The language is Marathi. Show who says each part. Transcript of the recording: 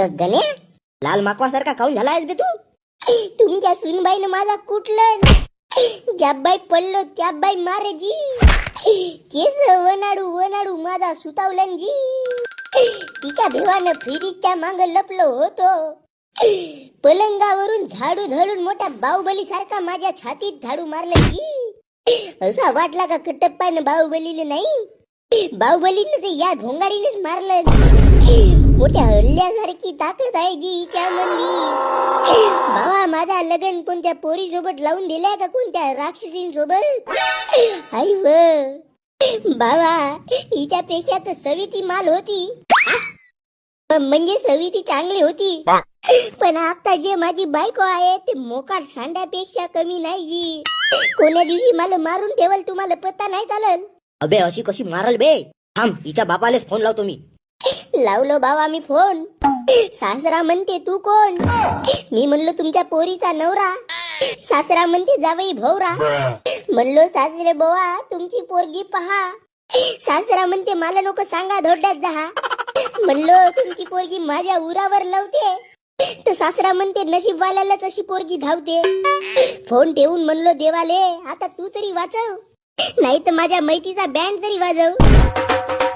Speaker 1: ग-
Speaker 2: लाल माकवासारखा खाऊन झालायस बे तू.
Speaker 1: तुमच्या सुनबाईनं माझा कुठलं ज्या बाई पडलो त्या बाई मारे जी. केस वनाडू वनाडू माझा सुतावलन जी. तिच्या भेवानं फिरीच्या मांग लपलो होतो. पलंगावरून झाडू धरून मोठ्या बाहुबली सारखा माझ्या छातीत झाडू मारलं जी. असा वाटला का कटप्पानं बाहुबलीले नाही? बाहुबलीनं ते या घोंगाडीनेच मारलं. मोठ्या हल्ल्यासारखी ताकद आहे जीच्या मंदी. बाबा माझा लग्न कोणत्या पोरी सोबत लावून दिलाय का कोणत्या राक्षसीं सोबत आई व. बाबा हिच्यापेक्षा तर सविती माल होती. म्हणजे सविती चांगली होती. पण आता जे माझी बायको आहे ते मोकार सांड्यापेक्षा कमी नाही कोण्या दिवशी मला मारून ठेवल तुम्हाला पत्ता नाही चालल
Speaker 2: अबे अशी कशी मारल बे? थांब हिच्या बापालेच फोन लावतो मी.
Speaker 1: लावलो बाबा मी फोन. सासरा म्हणते तू कोण? मी म्हणलो तुमच्या पोरीचा नवरा. सासरा म्हणते जावई भोवरा. म्हणलो सासरे बोवा तुमची पोरगी पहा. सासरा म्हणते मला लोक सांगा धोड्यात जा. म्हणलो तुमची पोरगी माझ्या उरावर लावते. तर सासरा म्हणते नशीबवाल्यालाच अशी पोरगी धावते. फोन ठेवून म्हणलो देवाले आता तू तरी वाचव. नाही तर माझ्या मैतीचा बँड तरी वाजव.